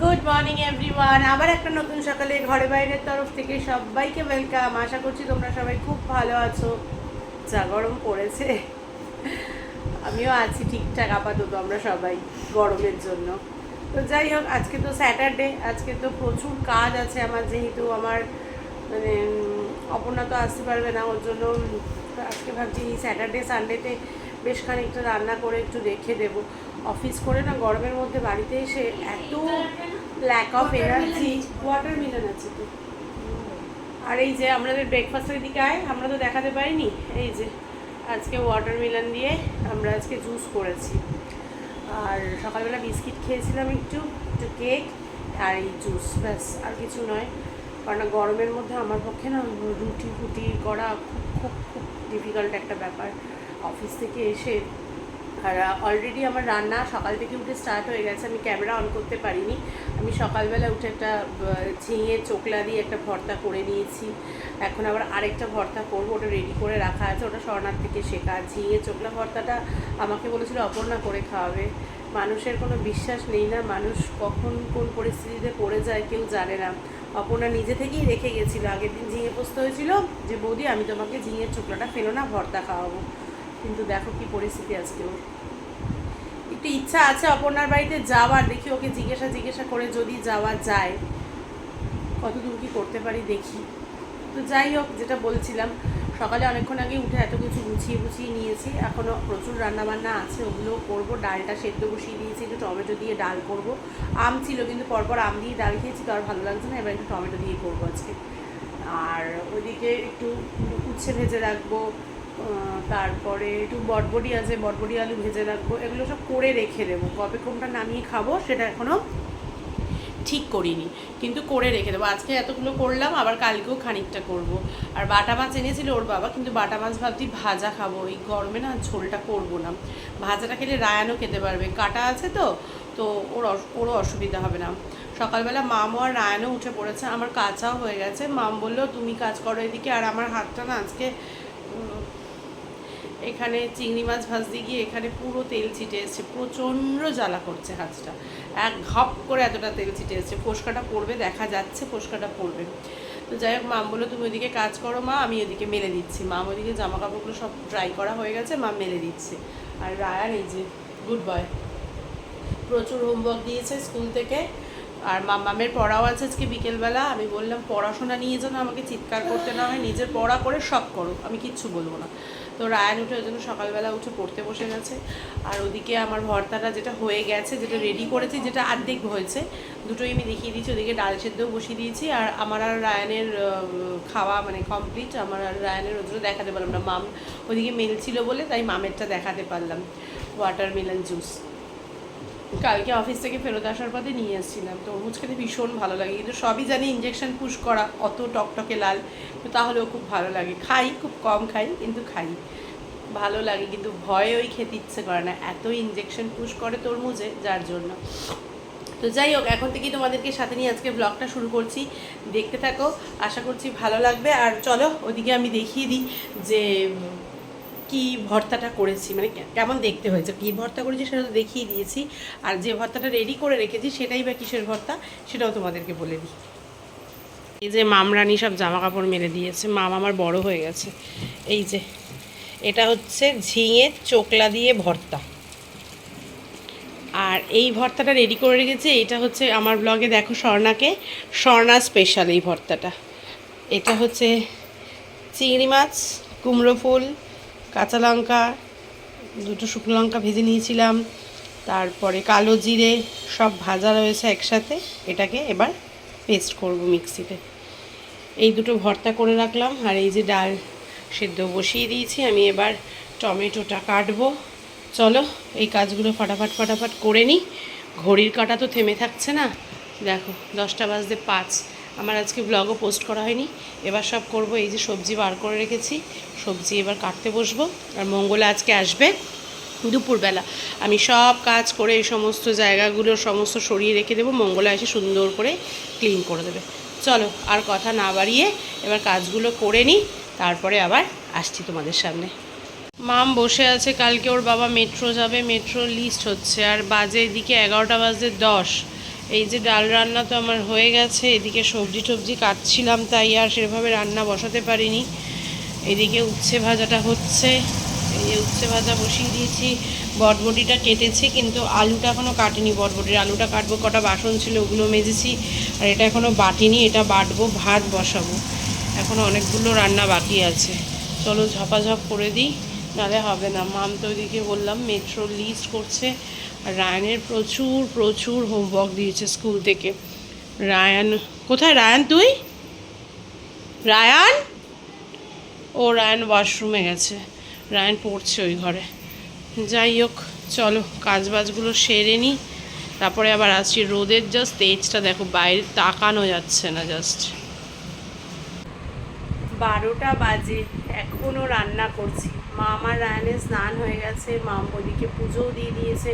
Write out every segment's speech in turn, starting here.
Good morning everyone আবার একটা নতুন সকালে ঘরে বাইরের তরফ থেকে সবাইকে ওয়েলকাম আশা করছি তোমরা সবাই খুব ভালো আছো। যা গরম পড়েছে। আমিও আছি ঠিকঠাক, আপাতত আমরা সবাই গরমের জন্য। তো যাই হোক, আজকে তো স্যাটারডে আজকে তো প্রচুর কাজ আছে আমার, যেহেতু আমার মানে অপর্ণা তো আসতে পারবে না, ওর জন্য আজকে ভাবছি এই স্যাটারডে সানডেতে বেশ খানিকটা রান্না করে একটু রেখে দেবো। অফিস করে না, গরমের মধ্যে বাড়িতে এসে এত lack of energy watermelon আছে তো। আর এই যে আমাদের ব্রেকফাস্টের দিকে আয়, আমরা তো দেখাতে পারিনি, এই যে আজকে ওয়াটার মিলন দিয়ে আমরা আজকে জুস করেছি। আর সকালবেলা বিস্কিট খেয়েছিলাম একটু একটু কেক আর এই জুস ব্যাস, আর কিছু নয়। কারণ গরমের মধ্যে আমার পক্ষে না রুটি ফুটি করা খুব খুব খুব ডিফিকাল্ট একটা ব্যাপার। অফিস থেকে এসে আর অলরেডি আমার রান্না সকাল থেকে উঠে স্টার্ট হয়ে গেছে, আমি ক্যামেরা অন করতে পারিনি। আমি সকালবেলা উঠে একটা ঝিঙে চোকলা দিয়ে একটা ভর্তা করে নিয়েছি। এখন আবার আরেকটা ভর্তা করব, ওটা রেডি করে রাখা আছে, ওটা স্বর্ণার থেকে শেখা। ঝিঙে চোকলা ভর্তাটা আমাকে বলেছিল অপর্ণা করে খাওয়াবে। মানুষের কোনো বিশ্বাস নেই না, মানুষ কখন কোন পরিস্থিতিতে পড়ে যায় কেউ জানে না। অপর্ণা নিজে থেকেই রেখে গেছিল। আগের দিন ঝিঙে পোস্ত হয়েছিল যে, বৌদি, আমি তোমাকে ঝিঙের চোকলাটা ফেলো না, ভর্তা খাওয়াবো। কিন্তু দেখো কি পরিস্থিতি আজকে। ওর একটু ইচ্ছা আছে অপর্ণার বাড়িতে যাওয়ার, দেখি ওকে জিজ্ঞাসা জিজ্ঞাসা করে যদি যাওয়া যায়। কত দূর কি করতে পারি দেখি। তো যাই হোক, যেটা বলছিলাম, সকালে অনেকক্ষণ আগে উঠে এত কিছু গুছিয়ে গুছিয়ে নিয়েছি। এখনও প্রচুর রান্নাবান্না আছে, ওগুলোও করব। ডালটা সেদ্ধ বসিয়ে দিয়েছি, একটু টমেটো দিয়ে ডাল করব। আম ছিল, কিন্তু পরপর আম দিয়ে ডাল খেয়েছি, তো আর ভালো লাগছে না, এবার একটু টমেটো দিয়ে করব আজকে। আর ওইদিকে একটু উচ্ছে ভেজে রাখব তারপরে একটু বটবটি আছে, বটবটি, আলু ভেজে রাখব, এগুলো সব করে রেখে দেবো। কবে কোনটা নামিয়ে খাব সেটা এখনও ঠিক করিনি, কিন্তু করে রেখে দেবো। আজকে এতগুলো করলাম, আবার কালকেও খানিকটা করব। আর বাটা মাছ এনেছিল ওর বাবা, কিন্তু বাটা মাছ ভাবছি ভাজা খাব। এই গরমে না ঝোলটা করব না। ভাজাটা খেলে রায়ানও খেতে পারবে। কাটা আছে তো তো ওর ওরও অসুবিধা হবে না। সকালবেলা মামও আর রায়ানও উঠে পড়েছে, আমার কাঁচাও হয়ে গেছে। মাম বলল, তুমি কাজ করো এদিকে। আর আমার হাতটা না আজকে এখানে চিংড়ি মাছ ভাজতে গিয়ে এখানে পুরো তেল ছিটে এসছে, প্রচণ্ড জ্বালা করছে হাতটা। এক ঘপ করে এতটা তেল ছিটে এসছে। ফোসকাটা পড়বে, দেখা যাচ্ছে ফোসকাটা পড়বে। তো যাই হোক, মাম বলল, তুমি ওইদিকে কাজ করো মা, আমি ওদিকে মেলে দিচ্ছি। মাম ওদিকে জামা কাপড়গুলো সব ড্রাই করা হয়ে গেছে মা মেলে দিচ্ছে। আর রায়ান, এই যে গুড বয় প্রচুর হোমওয়ার্ক দিয়েছে স্কুল থেকে। আর মামামের পড়াও আছে আজকে বিকেলবেলা। আমি বললাম, পড়াশোনা নিয়ে যেন আমাকে চিৎকার করতে না হয়, নিজের পড়া করে সব করো। আমি কিচ্ছু বলব না। তো রায়ান উঠে ওই জন্য সকালবেলা উঠে পড়তে বসে গেছে। আর ওদিকে আমার ভর্তাটা যেটা হয়ে গেছে, যেটা রেডি করেছি, যেটা আর্ধেক হয়েছে, দুটোই আমি দেখিয়ে দিয়েছি। ওদিকে ডাল সেদ্ধও বসিয়ে দিয়েছি। আর আমার আর রায়ানের খাওয়া মানে কমপ্লিট আমার আর রায়ানের জন্য দেখাতে পারলাম না। মাম ওদিকে মেল ছিল বলে তাই মামেরটা দেখাতে পারলাম। ওয়াটারমেলন জুস কালকে অফিস থেকে ফেরত আসার পথে নিয়ে এসেছিলাম। তরমুজ খেতে ভীষণ ভালো লাগে, কিন্তু সবই জানি ইঞ্জেকশন পুশ করা অত টকটকে লাল তাহলেও খুব ভালো লাগে। খাই, খুব কম খাই, কিন্তু খাই। ভালো লাগে, কিন্তু ভয়ে ওই খেতে ইচ্ছে করে না। এত ইঞ্জেকশন পুশ করে তরমুজে, যার জন্য। তো যাই হোক, এখন থেকেই তোমাদেরকে সাথে নিয়ে আজকে ব্লগটা শুরু করছি। দেখতে থাকো, আশা করছি ভালো লাগবে। আর চলো, ওদিকে আমি দেখিয়ে দিই যে কি ভর্তাটা করেছি মানে কেমন দেখতে হয়েছে? কী ভর্তা করেছি সেটা তো দেখিয়ে দিয়েছি, আর যে ভর্তাটা রেডি করে রেখেছি সেটাই বা কিসের ভর্তা সেটাও তোমাদেরকে বলে দিই। এই যে মামরানি সব জামা কাপড় মেলে দিয়েছে, মাম আমার বড় হয়ে গেছে। এই যে, এটা হচ্ছে ঝিঙে চোকলা দিয়ে ভর্তা। আর এই ভর্তাটা রেডি করে রেখেছি, এটা হচ্ছে আমার ব্লগে দেখো স্বর্ণাকে, স্বর্ণা স্পেশাল এই ভর্তাটা। এটা হচ্ছে চিংড়ি মাছ, কুমড়ো ফুল কাঁচা লঙ্কা, দুটো শুকনো লঙ্কা ভেজে নিয়েছিলাম, তারপরে কালো জিরে সব ভাজা রয়েছে একসাথে, এটাকে এবার পেস্ট করব মিক্সিতে। এই দুটো ভর্তা করে রাখলাম, আর এই যে ডাল সেদ্ধ বসিয়ে দিয়েছি, আমি এবার টমেটোটা কাটবো। চলো, এই কাজগুলো ফটাফট ফটাফট করে নিই। ঘড়ির কাটা তো থেমে থাকছে না। দেখো, দশটা বাজতে পাঁচ। আমার আজকে ব্লগও পোস্ট করা হয়নি। এবার সব করব, এই যে সবজি বার করে রেখেছি। সবজি এবার কাটতে বসবো। আর মঙ্গলা আজকে আসবে দুপুরবেলা। আমি সব কাজ করে এই সমস্ত জায়গাগুলো, সমস্ত সরিয়ে রেখে দেবো। মঙ্গলা এসে সুন্দর করে ক্লিন করে দেবে। চলো, আর কথা না বাড়িয়ে এবার কাজগুলো করে নিই। তারপরে আবার আসছি তোমাদের সামনে। মাম বসে আছে, কালকে ওর বাবা মেট্রো যাবে। মেট্রো লিস্ট হচ্ছে। আর বাজে এদিকে এগারোটা বাজে দশ। এই যে ডাল রান্না তো আমার হয়ে গেছে, এদিকে সবজি টবজি কাটছিলাম, তাই আর সেভাবে রান্না বসাতে পারিনি। এদিকে উচ্ছে ভাজাটা হচ্ছে, এই উচ্ছে ভাজা বসিয়ে দিয়েছি। বটবটিটা কেটেছি, কিন্তু আলুটা এখনও কাটিনি। বটবটির আলুটা কাটবো, কটা বাসন ছিল, ওগুলো মেজেছি, আর এটা এখনও বাটিনি, এটা বাটবো, ভাত বসাবো। এখনও অনেকগুলো রান্না বাকি আছে। চলো ঝপাঝপ করে দিই নাহলে হবে না। মাম তো ওইদিকে বললাম মেট্রো লিস্ট করছে। রায়ানের প্রচুর প্রচুর হোমওয়ার্ক দিয়েছে স্কুল থেকে। রায়ান, কোথায় রায়ান তুই? রায়ান? ও রায়ান ওয়াশরুমে গেছে। রায়ান পড়ছে ওই ঘরে। যাই হোক, চলো কাজ বাজগুলো সেরে নিই তারপরে আবার আসছি রোদের জাস্ট তেজটা দেখো, বাইরে তাকানো যাচ্ছে না জাস্ট বারোটা বাজে এখনও রান্না করছি। মা আমার রায়ানের স্নান হয়ে গেছে মা ওদিকে পুজোও দিয়ে দিয়েছে।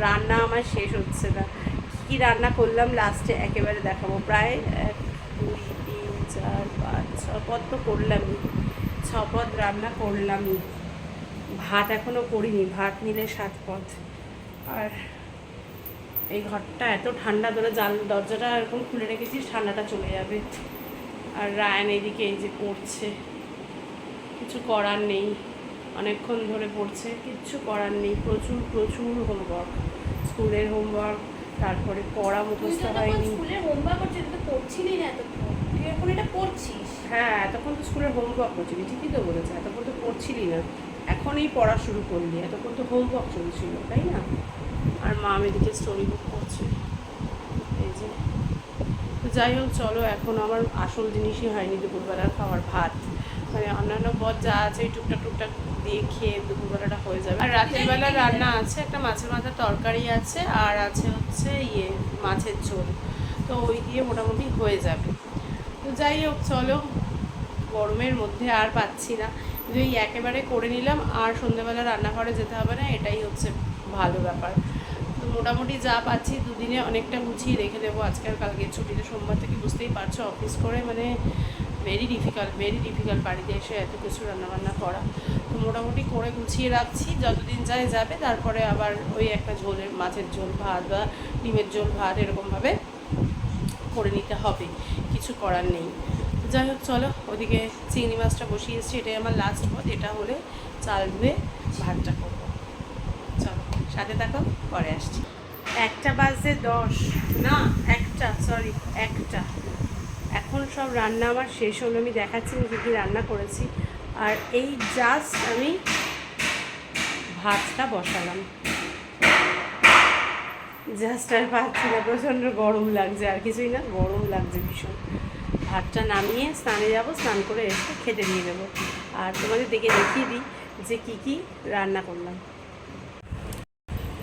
রান্না আমার শেষ হচ্ছে না। কী রান্না করলাম লাস্টে একেবারে দেখাবো। প্রায় এক, দুই, তিন, চার, পাঁচ ছ পদ তো করলামই। ছ পদ রান্না করলামই। ভাত এখনও করিনি, ভাত নিলে সাত পদ। আর এই ঘরটা এত ঠান্ডা ধরে জাল দরজাটা এরকম খুলে রেখেছিস, ঠান্ডাটা চলে যাবে। আর রায়ান এদিকে এই যে পড়ছে। কিছু করার নেই। অনেকক্ষণ ধরে পড়ছে কিচ্ছু করার নেই প্রচুর প্রচুর হোমওয়ার্ক স্কুলের হোমওয়ার্ক তারপরে পড়া মুখস্থ হয়নি। স্কুলের হোমওয়ার্ক করছিস তো পড়ছিলি না এতক্ষণ। তুই এখন এটা পড়ছিস? হ্যাঁ এতক্ষণ তো স্কুলের হোমওয়ার্ক করছিলি ঠিকই তো বলেছে এতক্ষণ তো পড়ছিলি না। এখনই পড়া শুরু করলি এতক্ষণ তো হোমওয়ার্ক চলছিল তাই না? আর মা এদিকে স্টোরি বুক করছে। এই যে। যাই হোক চলো এখন আমার আসল জিনিসই হয়নি দুপুরবেলার খাওয়ার ভাত। মানে অন্যান্য পদ যা আছে ওই টুকটাক টুকটাক দিয়ে খেয়ে দুপুরবেলাটা হয়ে যাবে। আর রাতের বেলা রান্না আছে, একটা মাছের মাথার তরকারি আছে, আর আছে হচ্ছে ইয়ে মাছের ঝোল। তো ওই দিয়ে মোটামুটি হয়ে যাবে। তো যাই হোক, চলো। গরমের মধ্যে আর পাচ্ছি না। কিন্তু এই একেবারে করে নিলাম, আর সন্ধ্যেবেলা রান্নাঘরে যেতে হবে না, এটাই হচ্ছে ভালো ব্যাপার। তো মোটামুটি যা পাচ্ছি দুদিনে অনেকটা গুছিয়ে রেখে দেবো। আজকাল কালকে ছুটিতে সোমবার থেকে বুঝতেই পারছ, অফিস করে মানে ভেরি ডিফিকাল্ট ভেরি ডিফিকাল্ট বাড়িতে এসে এত কিছু রান্নাবান্না করা। তো মোটামুটি করে গুছিয়ে রাখছি, যতদিন যায় যাবে, তারপরে আবার ওই একটা ঝোলের মাছের ঝোল ভাত বা ডিমের ঝোল ভাত এরকমভাবে করে নিতে হবে, কিছু করার নেই। যাই হোক, চলো, ওদিকে চিংড়ি মাছটা বসিয়ে এসেছি এটাই আমার লাস্ট পথ এটা হলে চাল ধুয়ে ভাতটা করব। চলো, সাথে থাকো, পরে আসছি। একটা বাজে দশ। না, একটা সরি একটা। এখন সব রান্না আমার শেষ হলো, আমি দেখাচ্ছি আমি কী রান্না করেছি। আর এই জাস্ট আমি ভাতটা বসালাম। জাস্ট আর পাচ্ছি না, প্রচণ্ড গরম লাগছে, আর কিছুই না, গরম লাগছে ভীষণ। ভাতটা নামিয়ে স্নানে যাব, স্নান করে এসে খেতে দিয়ে দেবো। আর তোমাদের দেখে দেখিয়ে দিই যে কি কি রান্না করলাম।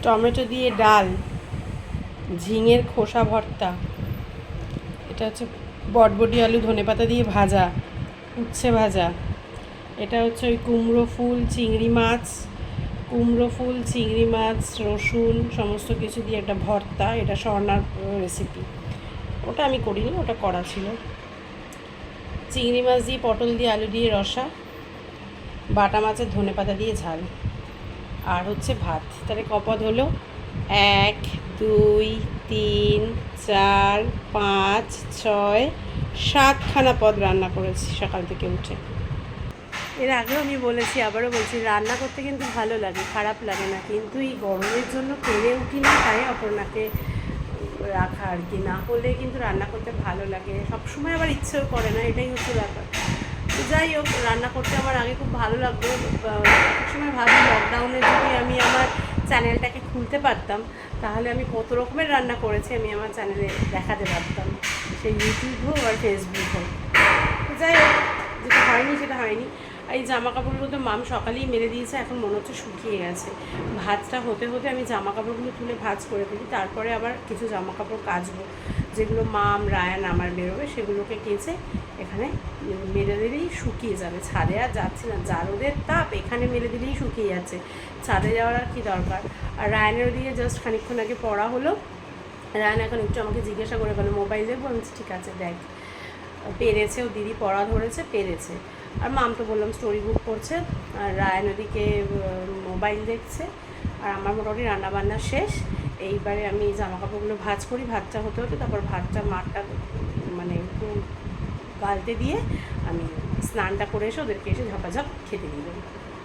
টমেটো দিয়ে ডাল, ঝিঙের খোসা ভর্তা, এটা হচ্ছে বটবটি, আলু, ধনেপাতা দিয়ে ভাজা, উচ্ছে ভাজা। এটা হচ্ছে ওই কুমড়ো ফুল, চিংড়ি মাছ, কুমড়ো ফুল, চিংড়ি মাছ, রসুন, সমস্ত কিছু দিয়ে একটা ভর্তা, এটা স্বর্ণার রেসিপি ওটা আমি করিনি, ওটা করা ছিল। চিংড়ি মাছ দিয়ে, পটল দিয়ে, আলু দিয়ে রসা, বাটা মাছের ধনেপাতা দিয়ে ঝাল। আর হচ্ছে ভাত, তাহলে কপদ হলো এক, দুই, তিন চার, পাঁচ, ছয়, সাতখানা পদ রান্না করেছি সকাল থেকে উঠে। এর আগেও আমি বলেছি, আবারও বলছি, রান্না করতে কিন্তু ভালো লাগে, খারাপ লাগে না, কিন্তু এই গরমের জন্য পেরে উঠি না, তাই অপর্ণাকে রাখা আর কি, না হলে কিন্তু রান্না করতে ভালো লাগে। সবসময় আবার ইচ্ছেও করে না, এটাই হচ্ছে ব্যাপার। তো যাই হোক, রান্না করতে আমার আগে খুব ভালো লাগতো সময় ভাবি লকডাউনে যদি আমি আমার চ্যানেলটাকে খুলতে পারতাম তাহলে আমি কত রকমের রান্না করেছি আমি আমার চ্যানেলে দেখাতে পারতাম। সেই ইউটিউব হোক আর ফেসবুক হোক। যাই হোক, যেটা হয়নি সেটা হয়নি। এই জামা কাপড়গুলো তো মাম সকালেই মেরে দিয়েছে, এখন মনে হচ্ছে শুকিয়ে গেছে। ভাতটা হতে হতে আমি জামা কাপড়গুলো তুলে ভাজ করে ফেলি, তারপরে আবার কিছু জামা কাপড় কাচবো। যেগুলো মাম রায়ান আমার বেরোবে, সেগুলোকে কেচে এখানে মেরে দিলেই শুকিয়ে যাবে। ছাদে আর যাচ্ছে না। যা রোদের তাপ এখানে মেরে দিলেই শুকিয়ে যাচ্ছে। ছাদে যাওয়ার আর কী দরকার? আর রায়ানের দিকে জাস্ট খানিকক্ষণ আগে পড়া হলো। রায়ান এখন একটু আমাকে জিজ্ঞাসা করে বলে, মোবাইল দেখব? আমি ঠিক আছে, দেখ। পেরেছে, ও দিদি পড়া ধরেছে, পেরেছে। আর মাম তো বললাম স্টোরি বুক করছে। আর রায়ান ওদিকে মোবাইল দেখছে। আর আমার মোটামুটি রান্নাবান্না শেষ। এইবারে আমি জামা কাপড়গুলো ভাজ করি, ভাতটা হতে হতে তারপর ভাতটা মাঠটা মানে একটু গালতে দিয়ে আমি স্নানটা করে এসে ওদেরকে এসে ঝাপাঝাপ খেতে দেবো।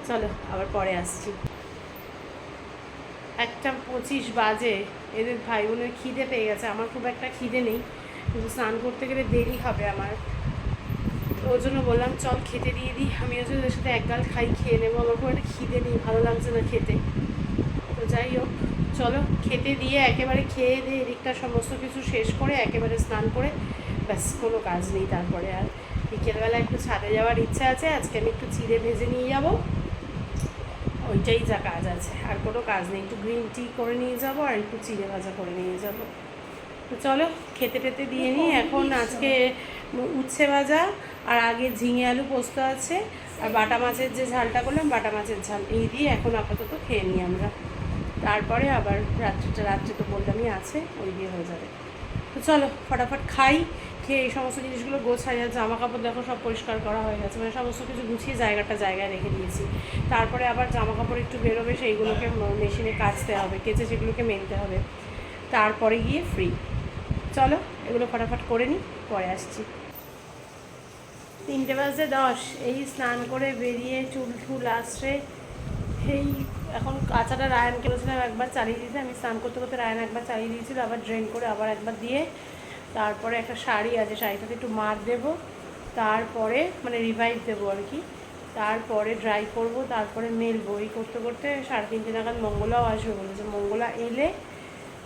চলো, আবার পরে আসছি। একটা পঁচিশ বাজে, এদের ভাই বোনের খিদে পেয়ে গেছে, আমার খুব একটা খিদে নেই, কিন্তু স্নান করতে গেলে দেরি হবে আমার। ওর জন্য বললাম, চল খেতে দিয়ে দিই। আমি হচ্ছে ওদের সাথে এক গাল খাই, খেয়ে নেব। আমার খুব একটা খিদে নেই, ভালো লাগছে না খেতে। তো যাই হোক চলো খেতে দিয়ে একেবারে খেয়ে দিয়ে এদিকটা সমস্ত কিছু শেষ করে একেবারে স্নান করে ব্যাস কোনো কাজ নেই তারপরে আর। বিকেলবেলা একটু ছাদে যাওয়ার ইচ্ছা আছে আজকে আমি একটু চিড়ে ভেজে নিয়ে যাব। ওইটাই যা কাজ আছে আর কোনো কাজ নেই। একটু গ্রিন টি করে নিয়ে যাব আর একটু চিড়ে ভাজা করে নিয়ে যাব। তো চলো খেতে টেতে দিয়ে নিই। এখন আজকে উচ্ছে ভাজা আর আগে ঝিঙে আলু পোস্ত আছে আর বাটা মাছের যে ঝালটা করলাম বাটা মাছের ঝাল এই দিয়ে এখন আপাতত খেয়ে নিই আমরা। তারপরে আবার রাত্রিটা, রাত্রে তো বললামই আছে, ওই দিয়ে হয়ে যাবে। তো চলো, ফটাফট খাই, খেয়ে এই সমস্ত জিনিসগুলো গোছাই, আর জামা কাপড় দেখো সব পরিষ্কার করা হয়ে গেছে। মানে সমস্ত কিছু গুছিয়ে জায়গাটা জায়গায় রেখে দিয়েছি। তারপরে আবার জামা কাপড় একটু বেরোবে, সেইগুলোকে মেশিনে কাচতে হবে, কেচে সেগুলোকে মেলতে হবে। তারপরে গিয়ে ফ্রি চলো, এগুলো ফটাফট করে নিই পরে আসছি। তিনটে বাজে দশ, এই স্নান করে বেরিয়ে চুল ঠুল আসছে এই এখন কাঁচাটা রায়নকে বলেছিলাম একবার চালিয়ে দিতে আমি স্নান করতে করতে রায়ন একবার চালিয়ে দিয়েছিল, আবার ড্রেন করে আবার একবার দিয়ে, তারপরে একটা শাড়ি আছে, শাড়িটাতে একটু মার দেবো, তারপরে মানে রিভাইভ দেবো আর কি, তারপরে ড্রাই করব, তারপরে মেলবো, এই করতে করতে সাড়ে তিনটে নাগাদ মঙ্গলাও আসবে বলেছে, মঙ্গলা এলে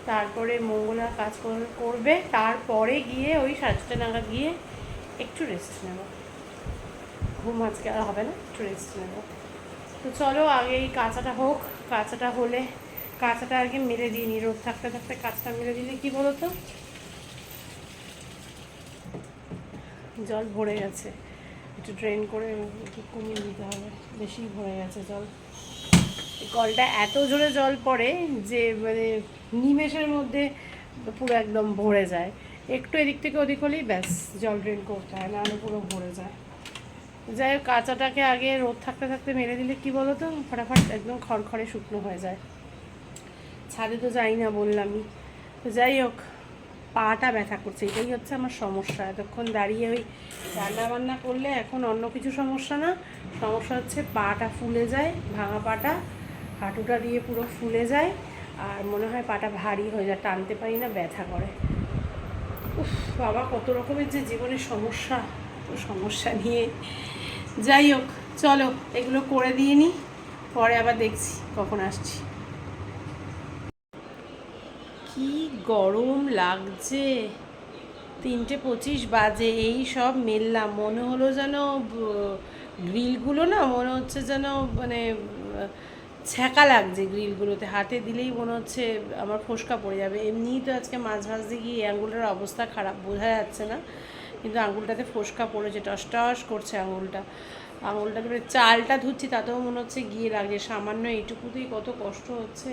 তারপরে মঙ্গলা কাজ কর- করবে, তারপরে গিয়ে ওই সাড়ে চারটে নাগাদ গিয়ে একটু রেস্ট নেব। ঘুম আজকে আর হবে না, একটু রেস্ট নেব। তো চলো আগে এই কাঁচাটা হোক। কাঁচাটা হলে কাঁচাটা কি মেরে দিই নি রোদ থাকতে থাকতে কাঁচাটা মেরে দিলে কি বলো তো জল ভরে গেছে। একটু ড্রেন করে একটু কমিয়ে দিতে হবে। বেশি ভরে গেছে জল। কলটা এত জোরে জল পড়ে যে মানে নিমেষের মধ্যে পুরো একদম ভরে যায়। একটু এদিক থেকে ওদিক হলেই ব্যাস, জল ড্রেন করতে হয় নাহলে পুরো ভরে যায়। যাই হোক, কাঁচাটাকে আগে রোদ থাকতে থাকতে মেরে দিলে কি বলো তো ফটাফট একদম খড়খড়ে শুকনো হয়ে যায়। ছাদে তো যাই না বললামই। তো যাই হোক, পাটা ব্যথা করছে। এটাই হচ্ছে আমার সমস্যা। এতক্ষণ দাঁড়িয়ে ওই রান্না বান্না করলে এখন অন্য কিছু সমস্যা না। সমস্যা হচ্ছে পাটা ফুলে যায়, ভাঙা পাটা, হাঁটুটা দিয়ে পুরো ফুলে যায়, আর মনে হয় পাটা ভারী হয়ে যায়, টানতে পারি না, ব্যথা করে। উফ, বাবা, কত রকমের যে জীবনের সমস্যা। তো সমস্যা নিয়ে যাই হোক, চলো, এগুলো করে দিয়ে নিই পরে আবার দেখছি কখন আসছি। কি গরম লাগছে। তিনটে পঁচিশ বাজে, এই সব মেললাম মনে হলো যেন গ্রিলগুলো না, মনে হচ্ছে যেন মানে ছ্যাঁকা লাগছে গ্রিলগুলোতে, হাতে দিলেই মনে হচ্ছে আমার ফোসকা পড়ে যাবে। এমনিই তো আজকে মাছ ভাজতে গিয়ে আঙুলটার অবস্থা খারাপ, বোঝা যাচ্ছে না। কিন্তু আঙুলটাতে ফোসকা পড়েছে টস টস করছে আঙুলটা। আঙুলটাকে এবারে চালটা ধুচ্ছি, তাতেও মনে হচ্ছে গিয়ে লাগছে। সামান্য এইটুকুতেই কত কষ্ট হচ্ছে।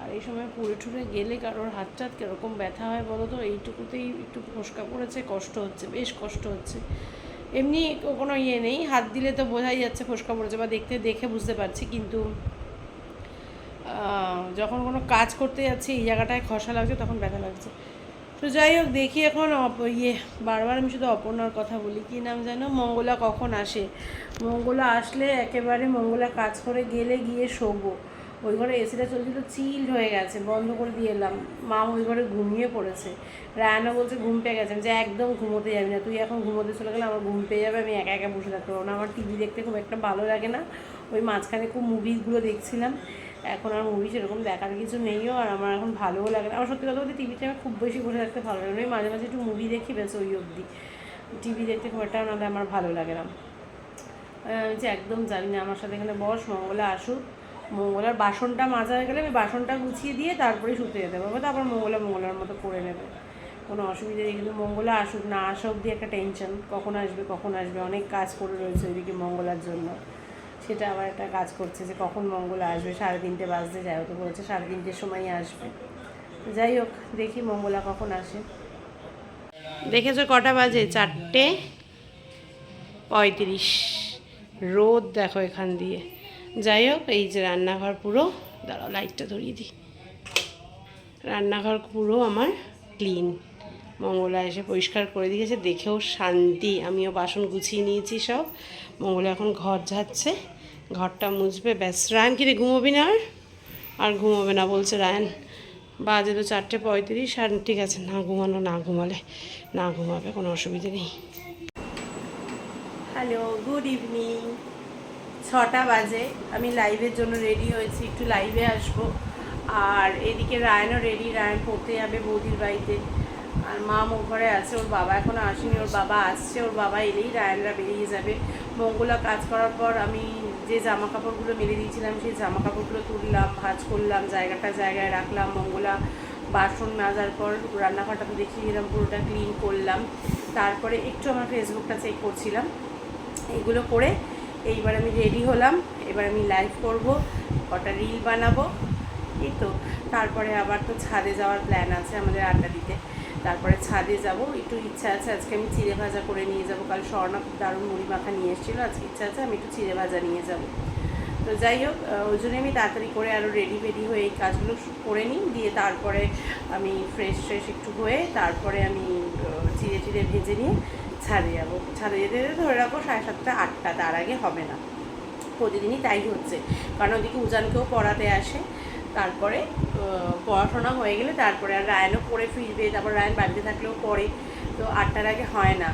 আর এই সময় পুড়ে টুরে গেলে কারোর হাত টাত কীরকম ব্যথা হয় বলো তো? এইটুকুতেই একটু ফোসকা পড়েছে, কষ্ট হচ্ছে, বেশ কষ্ট হচ্ছে। এমনি কোনো ইয়ে নেই, হাত দিলে তো বোঝাই যাচ্ছে ফোসকা পড়েছে বা দেখতে দেখে বুঝতে পারছি, কিন্তু যখন কোনো কাজ করতে যাচ্ছি, এই জায়গাটায় খসা লাগছে, তখন ব্যথা লাগছে। তো যাই হোক, দেখি এখন ইয়ে বারবার আমি শুধু অপর্ণার কথা বলি। কী নাম যেন? মঙ্গলা কখন আসে? মঙ্গলা আসলে একেবারে মঙ্গলা কাজ করে গেলে গিয়ে শোবো। ওই ঘরে এসিটা চলছিল, চিল হয়ে গেছে, বন্ধ করে দিয়ে এলাম। মা ওই ঘরে ঘুমিয়ে পড়েছে। রায়না বলছে, ঘুম পেয়ে গেছে। যে একদম ঘুমোতে যাবি না। তুই এখন ঘুমোতে চলে গেলে আমার ঘুম পেয়ে যাবে, আমি একা একা বসে থাকতে পারব না। আমার টিভি দেখতে খুব একটা ভালো লাগে না। ওই মাঝখানে খুব মুভিগুলো দেখছিলাম। এখন আর মুভি সেরকম দেখার কিছু নেইও, আর আমার এখন ভালোও লাগে না। আমার সত্যি কথা বলতে টিভিতে আমি খুব বেশি বসে থাকতে ভালো লাগে না। ওই মাঝে মাঝে একটু মুভি দেখি ব্যাস ওই অবধি। টিভি দেখতে খুব একটা নাহলে আমার ভালো লাগে না। আমি যে একদম জানি না, আমার সাথে এখানে বস, মঙ্গলা আসুক। মঙ্গলার বাসনটা মাজা হয়ে গেলে আমি বাসনটা গুছিয়ে দিয়ে তারপরে শুতে যেতে পারব। তারপর মঙ্গলা মঙ্গলার মতো করে নেবে। কোনো অসুবিধা নেই, কিন্তু মঙ্গলা আসুক, না আসা অবধি একটা টেনশন কখন আসবে কখন আসবে? অনেক কাজ করে রয়েছে ওইদিকে মঙ্গলার জন্য। সেটা আবার একটা কাজ করছে যে কখন মঙ্গলা আসবে, সাড়ে তিনটে বাজতে যায় তো বলছে সাড়ে তিনটের সময় আসবে। যাই হোক, দেখি মঙ্গলা কখন আসে। দেখেছ কটা বাজে? চারটে পঁয়ত্রিশ। রোদ দেখো এখান দিয়ে। যাই হোক, এই যে রান্নাঘর পুরো, দাঁড়াও লাইটটা ধরিয়ে দিই। রান্নাঘর পুরো আমার ক্লিন মঙ্গলা এসে পরিষ্কার করে দিয়েছে, দেখেও শান্তি। আমিও বাসন গুছিয়ে নিয়েছি সব। মঙ্গলা এখন ঘর ঝাচ্ছে ঘরটা মুছবে, ব্যাস। রায়ন কিরে ঘুমোবি না আর? আর ঘুমোবে না বলছে রায়ন। বাজে তো চারটে পঁয়ত্রিশ, আর ঠিক আছে, না ঘুমানো, না ঘুমালে, না ঘুমাবে, কোনো অসুবিধে নেই। হ্যালো গুড ইভিনিং ছটা বাজে, আমি লাইভের জন্য রেডি হয়েছি, একটু লাইভে আসব। আর এদিকে রায়নও রেডি রায়ন পড়তে যাবে বৌদির বাড়িতে। আর মা মুখ ঘরে আছে, ওর বাবা এখনও আসেনি, ওর বাবা আসছে, ওর বাবা এলেই রায়নরা বেরিয়ে যাবে। মঙ্গলা কাজ করার পর আমি যে জামা কাপড়গুলো মেলে দিয়েছিলাম, সেই জামা কাপড়গুলো তুললাম, ভাজ করলাম, জায়গাটা জায়গায় রাখলাম, মঙ্গলা বাসন মাজার পর রান্নাঘরটা দেখিয়ে দিলাম, পুরোটা ক্লিন করলাম। তারপরে একটু আমার ফেসবুকটা চেক করছিলাম। এগুলো করে এইবার আমি রেডি হলাম, এবার আমি লাইভ করব, কটা রিল বানাবো, এই তো। তারপরে আবার তো ছাদে যাওয়ার প্ল্যান আছে আমাদের আড্ডা দিতে। তারপরে ছাদে যাব। একটু ইচ্ছা আছে, আজকে আমি চিড়ে ভাজা করে নিয়ে যাব। কাল স্বর্ণা দারুণ মুড়ি মাখা নিয়ে এসেছিল। আজকে ইচ্ছা আছে আমি একটু চিড়ে ভাজা নিয়ে যাব। তো যাই হোক ওই জন্যই আমি তাড়াতাড়ি করে আরও রেডি ফেডি হয়ে এই কাজগুলো করে নিই। দিয়ে তারপরে আমি ফ্রেশ ফ্রেশ একটু হয়ে তারপরে আমি চিড়ে চিড়ে ভেজে নিয়ে ছাদে যাব। ছাদে যেতে যেতে ধরে রাখো সাড়ে সাতটা, আটটা। তার আগে হবে না। প্রতিদিনই তাই হচ্ছে। কারণ ওদিকে উজানকেও পড়াতে আসে। তারপরে পড়াশোনা হয়ে গেলে তারপরে আর রায়নও পড়ে ফিরবে তারপর রায়ন বাড়িতে থাকলেও পড়ে তো আটটার আগে হয় না।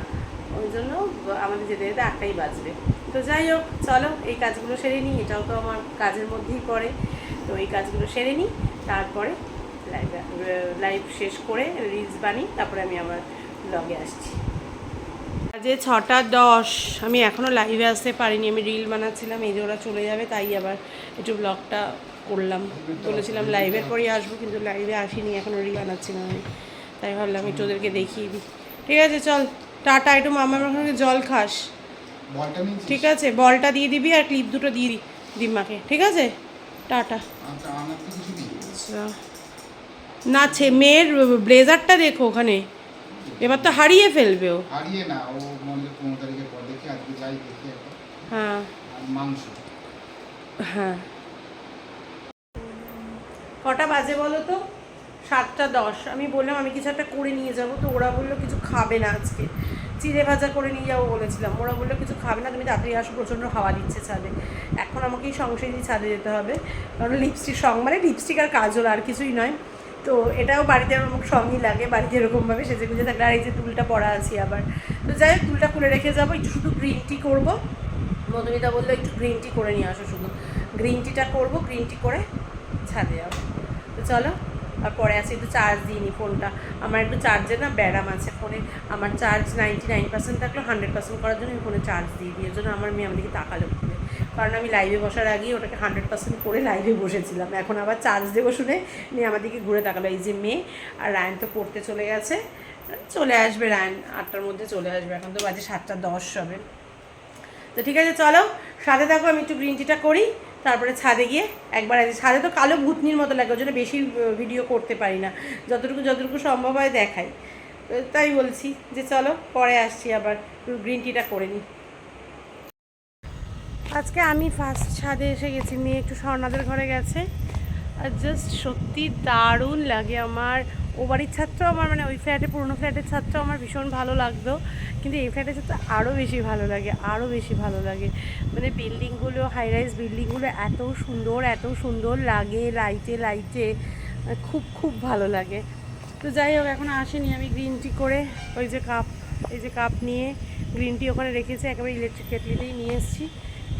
ওই জন্য আমাদের যেতে যেতে আটটাই বাজবে। তো যাই হোক, চলো, এই কাজগুলো সেরে নিই, এটাও তো আমার কাজের মধ্যেই পড়ে। তো এই কাজগুলো সেরে নিই, তারপরে লাইভ লাইভ শেষ করে রিলস বানিয়ে তারপরে আমি আমার ব্লগে আসছি। আজে ছটা দশ, আমি এখনও লাইভে আসতে পারিনি, আমি রিল বানাচ্ছিলাম, এই যে ওরা চলে যাবে, তাই আবার একটু ব্লগটা করলাম। বলেছিলাম লাইভের পরেই আসব কিন্তু লাইভে আসিনি এখনও রিল বানাচ্ছিলাম আমি। তাই ভাবলাম একটু ওদেরকে দেখিয়ে দিই। ঠিক আছে চল। টাটা একটু মামার ওখানে জল খাস। ঠিক আছে বলটা দিয়ে দিবি আর ক্লিপ দুটো দিয়ে দিই দিম্মাকে। ঠিক আছে? টাটা। আচ্ছা আচ্ছা। না ছে মেয়ের ব্লেজারটা দেখো ওখানে। এবার তো হারিয়ে ফেলবে ও। হারিয়ে না ও মনে পনেরো তারিখের পর দেখি আজকে যাই দেখি হ্যাঁ। মাংস? হ্যাঁ। কটা বাজে বলো তো? সাতটা দশ। আমি বললাম, আমি কিছু একটা করে নিয়ে যাব। তো ওরা বলল, কিছু খাবে না আজকে। চিড়ে ভাজা করে নিয়ে যাব বলেছিলাম। ওরা বলল, কিছু খাবে না, তুমি তাড়াতাড়ি আসো, প্রচণ্ড হাওয়া দিচ্ছে ছাদে। এখন আমাকেই সংসারে ছাদে যেতে হবে। কারণ লিপস্টিক সং মানে লিপস্টিক আর কাজল আর কিছুই নয়। তো এটাও বাড়িতে আমার সঙ্গই লাগে, বাড়িতে এরকমভাবে সেজে গুজে থাকলে। আর এই যে তুলটা পরা আছি আবার। তো যাই হোক, তুলটা খুলে রেখে যাব। একটু শুধু গ্রিন টি করব। মধুমিতা বলল, একটু গ্রিন টি করে নিয়ে আসো শুধু। গ্রিন টিটা করব গ্রিন টি করে ছাদে যাব তো চলো আর পরে আছে একটু চার্জ দিইনি ফোনটা আমার একটু চার্জের না ব্যারাম আছে, ফোনে আমার চার্জ নাইনটি নাইন পার্সেন্ট থাকল হান্ড্রেড পার্সেন্ট করার জন্য আমি ফোনে চার্জ দিয়ে দিই। জন্য আমার মেয়ে আমাদেরকে তাকালো খুলে। কারণ আমি লাইভে বসার আগেই ওটাকে হান্ড্রেড পার্সেন্ট করে লাইভে বসেছিলাম। এখন আবার চার্জ দেবো শুনে মেয়ে আমাদেরকে ঘুরে তাকালো। এই যে মেয়ে আর রায়ন তো পড়তে চলে গেছে। চলে আসবে রায়ন, আটটার মধ্যে চলে আসবে। এখন তো বাজে সাতটা দশ হবে। তো ঠিক আছে, চলো সাথে থাকো, আমি একটু গ্রিন টিটা করি। তারপরে ছাদে গিয়ে একবার আসি। ছাদে তো কালো ভূতনির মতো লাগে ওই জন্য বেশি ভিডিও করতে পারি না। যতটুকু যতটুকু সম্ভব হয় দেখাই। তাই বলছি যে চলো, পরে আসছি আবার। গ্রিন টিটা করে নিই আজকে আমি ফার্স্ট ছাদে এসে গেছি, মেয়ে একটু স্বর্ণাদের ঘরে গেছে। আর জাস্ট সত্যি দারুণ লাগে আমার। ও বাড়ির ছাদটাও আমার মানে ওই ফ্ল্যাটে পুরনো ফ্ল্যাটের ছাদটাও আমার ভীষণ ভালো লাগতো। কিন্তু এই ফ্ল্যাটের ছাদটা আরও বেশি ভালো লাগে আরও বেশি ভালো লাগে। মানে বিল্ডিংগুলো হাই রাইজ বিল্ডিংগুলো এত সুন্দর এত সুন্দর লাগে, লাইটে লাইটে খুব খুব ভালো লাগে। তো যাই হোক, এখন আসেনি আমি গ্রিন টি করে, ওই যে কাপ এই যে কাপ নিয়ে গ্রিন টি ওখানে রেখেছি, একেবারে ইলেকট্রিক কেটলিতেই নিয়ে এসেছি।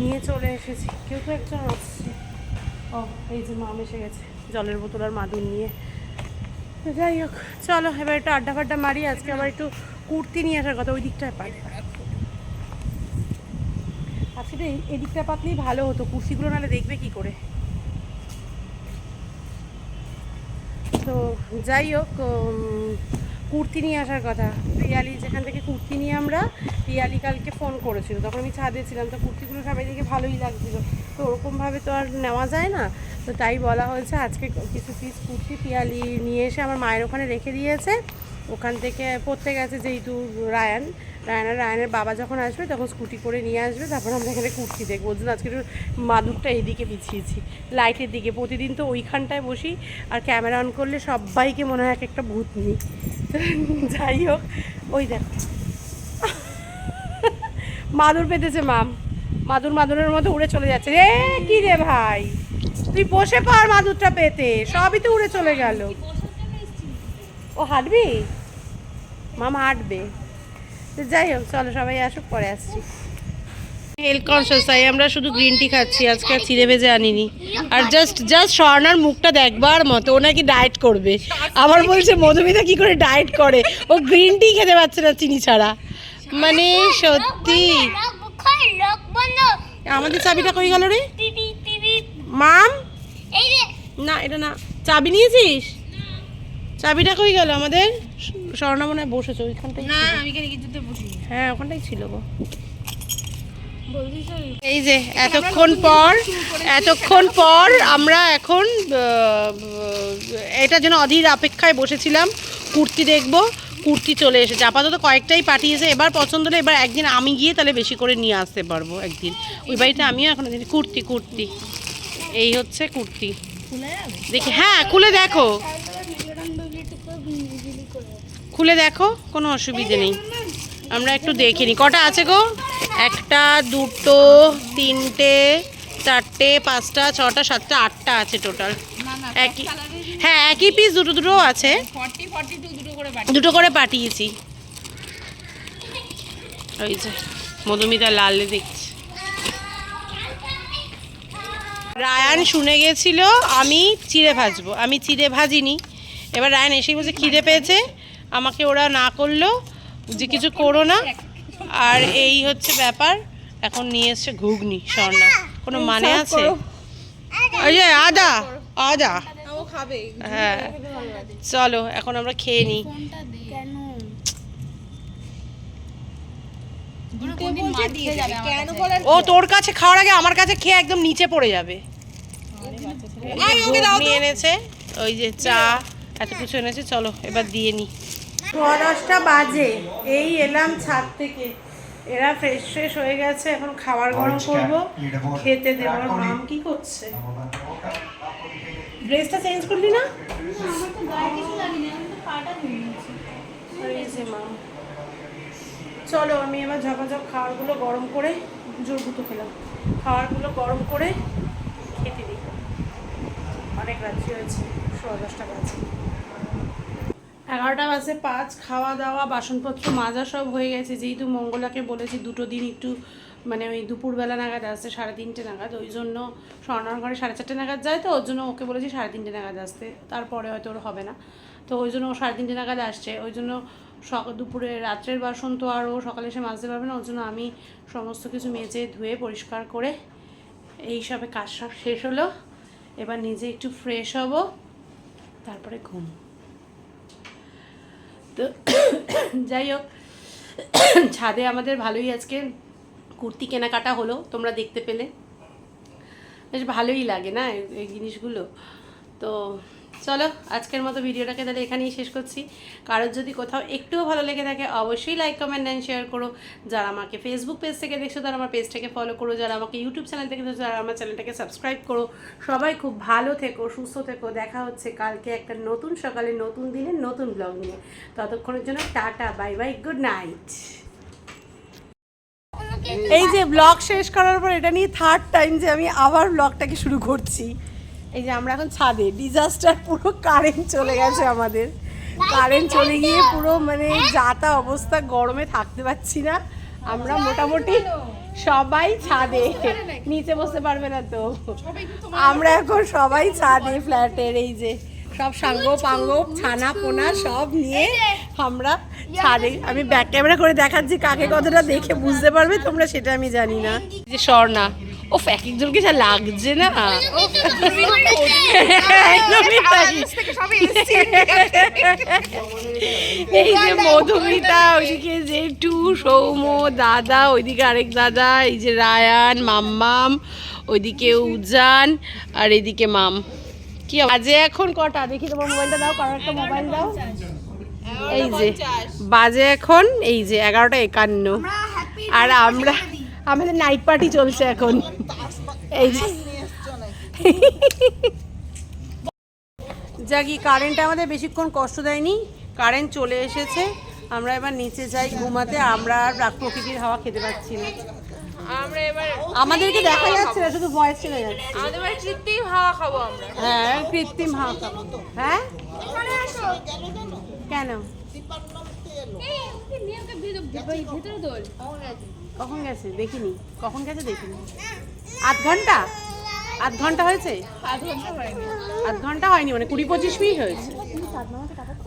নিয়ে চলে এসেছি। কেউ তো একজন আসছে। ও, এই যে মাম এসে গেছে, জলের বোতল আর মাদুর নিয়ে। যাই হোক, চলো, এবার একটু আড্ডা ফাড্ডা মারি, আজকে আবার একটু কুর্তি নিয়ে আসার কথা, ওই দিকটায় পাই আজকে তো এদিকটা পাতলেই ভালো হতো, কুর্তিগুলো নাহলে দেখবে কি করে? তো যাই হোক কুর্তি নিয়ে আসার কথা। পিয়ালি যেখান থেকে কুর্তি নিয়ে আমরা পিয়ালি কালকে ফোন করেছিল। তখন আমি ছাদে ছিলাম, তো কুর্তিগুলো সবাই দিকে ভালোই লাগছিল। তো ওরকমভাবে তো আর নেওয়া যায় না। তো তাই বলা হয়েছে, আজকে কিছু পিস কুর্তি পিয়ালি নিয়ে এসে আমার মায়ের ওখানে রেখে দিয়েছে। ওখান থেকে পড়তে গেছে যেহেতু রায়ান রায়না, রায়নের বাবা যখন আসবে তখন স্কুটি করে নিয়ে আসবে, তারপর আমরা এখানে কুর্তি দেখব। ওর জন্য আজকে একটু মাদুরটা এইদিকে বিছিয়েছি, লাইটের দিকে। প্রতিদিন তো ওইখানটায় বসি আর ক্যামেরা অন করলে সবাইকে মনে হয় এক একটা ভূত নিই যাই হোক, ওই দেখ। মাদুর পেতেছে, মাম। মাদুর মাদুরের মতো উড়ে চলে যাচ্ছে। রে কি রে ভাই? তুই বসে পার মাদুরটা পেতে। সবই তো উড়ে চলে গেল। ও হাঁটবি? মামা হাঁটবে। তো যাই হোক চলো সবাই আসুক পরে আসছি। হেলথ কনসিয়াস তাই আমরা শুধু গ্রিন টি খাচ্ছি আজকে আর চিড়ে ভেজে আনিনি। আর জাস্ট জাস্ট স্বর্ণার মুখটা দেখবার মতো ও নাকি ডায়েট করবে। আবার বলছে মধুমিতা কি করে ডায়েট করে? ও গ্রিন টি খেতে পারছে না চিনি ছাড়া। মানে সত্যি। আমাদের চাবিটা কই গেল রে? মাম? না এটা না। চাবি নিয়েছিস? চাবিটা কই গেল? আমাদের? স্বর্ণা মনে হয় বসেছে ওইখানটাই না আমি কেন কিছুতে বসি হ্যাঁ ওখানটাই ছিল গো। এই যে এতক্ষণ পর এতক্ষণ পর আমরা এখন এটার জন্য অধীর অপেক্ষায় বসেছিলাম। কুর্তি দেখব কুর্তি চলে এসেছে। আপাতত কয়েকটাই পাঠিয়েছে। এবার পছন্দ হলে এবার একদিন আমি গিয়ে তাহলে বেশি করে নিয়ে আসতে পারব একদিন। ওই বাড়িতে আমিও এখন কুর্তি কুর্তি। এই হচ্ছে কুর্তি। দেখি হ্যাঁ খুলে দেখো। খুলে দেখো, কোনো অসুবিধে নেই। আমরা একটু দেখে নিই। কটা আছে গো? একটা, দুটো, তিনটে, চারটে, পাঁচটা, ছটা, সাতটা, আটটা আছে টোটাল একই হ্যাঁ একই পিস দুটো দুটো আছে। দুটো করে পাঠিয়েছি। ওই যে, মধুমিতা লালে দেখছি। রায়ান শুনে গেছিল, আমি চিড়ে ভাজবো। আমি চিড়ে ভাজিনি। এবার রায়ান এসেই বলছে খিদে পেয়েছে? আমাকে ওরা না করল যে কিছু করো না। আর এই হচ্ছে ব্যাপার। এখন নিয়ে এসছে ঘুগনি স্বর্ণা। কোনো মানে আছে? ওই যে আদা আদা। হ্যাঁ। চলো এখন আমরা খেয়ে নিই। ও তোর কাছে খাওয়ার আগে আমার কাছে খেয়ে একদম নিচে পড়ে যাবে। ঘুগনি এনেছে ওই যে চা। এত কিছু এনেছে চলো এবার দিয়ে নি। সোয়া দশটা বাজে এই এলাম ছাদ থেকে। এরা ফ্রেশ ফ্রেশ হয়ে গেছে এখন খাবার গরম করব খেতে দেবো। আর মাম কি করছে? ড্রেসটা চেঞ্জ করলি না? এই যে মাম। চলো আমি এবার ঝকাঝক খাবারগুলো গরম করে জোর গুঁতো খেলাম। খাবারগুলো গরম করে খেতে দিই। অনেক রাত্রি হয়েছে সোয়া দশটা বাজে। এগারোটা বাজে পাঁচ খাওয়া দাওয়া বাসনপত্র মাজা সব হয়ে গেছে। যেহেতু মঙ্গলাকে বলেছি দুটো দিন একটু মানে ওই দুপুরবেলা নাগাদ আসতে, সাড়ে তিনটে নাগাদ। ওই জন্য স্বর্ণার ঘরে সাড়ে চারটে নাগাদ যায় তো, ওর জন্য ওকে বলেছি সাড়ে তিনটে নাগাদ আসতে। তারপরে হয়তো ওর হবে না। তো ওই জন্য ও সাড়ে তিনটে নাগাদ আসছে। ওই জন্য সক, দুপুরে রাত্রের বাসন তো আর ও সকালে এসে মাজতে পারবে না। ওর জন্য আমি সমস্ত কিছু মেজে, ধুয়ে, পরিষ্কার করে এই সবে কাজ সব শেষ হলো। এবার নিজে একটু ফ্রেশ হব। তারপরে ঘুম। তো যাই হোক, ছাদে আমাদের ভালোই আজকে কুর্তি কেনাকাটা হলো, তোমরা দেখতে পেলে। বেশ ভালোই লাগে না এই- জিনিসগুলো? তো চলো, আজকের মতো ভিডিওটাকে তাহলে এখানেই শেষ করছি। কারোর যদি কোথাও একটুও ভালো লেগে থাকে, অবশ্যই লাইক কমেন্ট অ্যান্ড শেয়ার করো। যারা আমাকে ফেসবুক পেজ থেকে দেখছ, তারা আমার পেজটাকে ফলো করো। যারা আমাকে ইউটিউব চ্যানেল থেকে দেখছ, তারা আমার চ্যানেলটাকে সাবস্ক্রাইব করো। সবাই খুব ভালো থেকো, সুস্থ থেকো। দেখা হচ্ছে কালকে একটা নতুন সকালে, নতুন দিনে, নতুন ব্লগ নিয়ে। ততক্ষণের জন্য tata bye bye good night এই যে ব্লগ শেষ করার পর এটা নিয়ে থার্ড টাইম যে আমি আবার ব্লগটাকে শুরু করছি। এই যে আমরা এখন ছাদে ডিজাস্টার পুরো কারেন্ট চলে গেছে আমাদের। কারেন্ট চলে গিয়ে পুরো মানে যাতা অবস্থা গরমে থাকতে পারছি না। আমরা মোটামুটি সবাই ছাদে। নিচে বসতে পারবে না তো। আমরা এখন সবাই ছাদে ফ্ল্যাটের এই যে সব সাঙ্গ পাঙ্গ, ছানা পোনা সব নিয়ে আমরা ছাদে, আমি ব্যাক ক্যামেরা করে দেখাচ্ছি কাকে কতটা দেখে বুঝতে পারবে, তোমরা সেটা আমি জানি না। যে স্বর্ণা ও এক একজনকে যা লাগছে না? এই যে মধুমিতা, ওইদিকে জেঠু সৌম দাদা, ওইদিকে আরেক দাদা, এই যে রায়ান, মাম্মাম, ওইদিকে উজান, আর এদিকে মাম। কি বাজে এখন কটা? দেখি তোমার মোবাইলটা দাও, কারও একটা মোবাইল দাও। এই যে, বাজে এখন, এই যে, এগারোটা একান্ন। আর আমরা আমাদের নাইট পার্টি চলছে এখন। এই যে। যাকি কারেন্ট আমাদের বেশিক্ষণ কষ্ট দেয়নি। কারেন্ট চলে এসেছে। আমরা এবার নিচে যাই ঘুমাতে। আমরা আর প্রাক- প্রকৃতির হাওয়া খেতে পাচ্ছি না। আমরা এবার আমাদেরকে দেখা যাচ্ছে না শুধু ভয়েস চলে যাচ্ছে। আমাদের এবার কৃত্রিম হাওয়া খাব আমরা। হ্যাঁ কৃত্রিম হাওয়া খাব। হ্যাঁ? কেন? কখন গেছে? দেখিনি। কখন গেছে দেখিনি? আধ ঘণ্টা? আধ ঘণ্টা হয়েছে? আধ ঘণ্টা হয়নি মানে কুড়ি পঁচিশ মিনিট হয়েছে।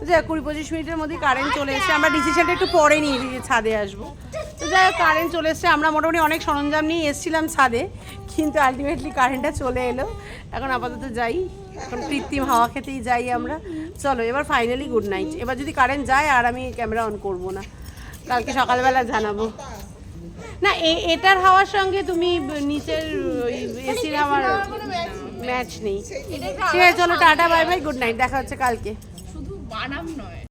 যে কুড়ি পঁচিশ মিনিটের মধ্যে কারেন্ট চলে এসেছে। আমরা ডিসিশনটা একটু পরে নিয়ে ছাদে আসব। তো যাই হোক কারেন্ট চলে এসেছে। আমরা মোটামুটি অনেক সরঞ্জাম নিয়ে এসেছিলাম ছাদে, কিন্তু আলটিমেটলি কারেন্টটা চলে এলো। এখন আপাতত যাই। এখন কৃত্রিম হাওয়া খেতেই যাই আমরা। চলো, এবার ফাইনালি গুড নাইট এবার যদি কারেন্ট যায় আর আমি ক্যামেরা অন করব না, কালকে সকালবেলা জানাব। না এটার হাওয়ার সঙ্গে তুমি নিচের এসির হাওয়ার ম্যাচ নেই। ঠিক আছে চলো tata bye bye good night দেখা হচ্ছে কালকে। শুধু বানাম নয়।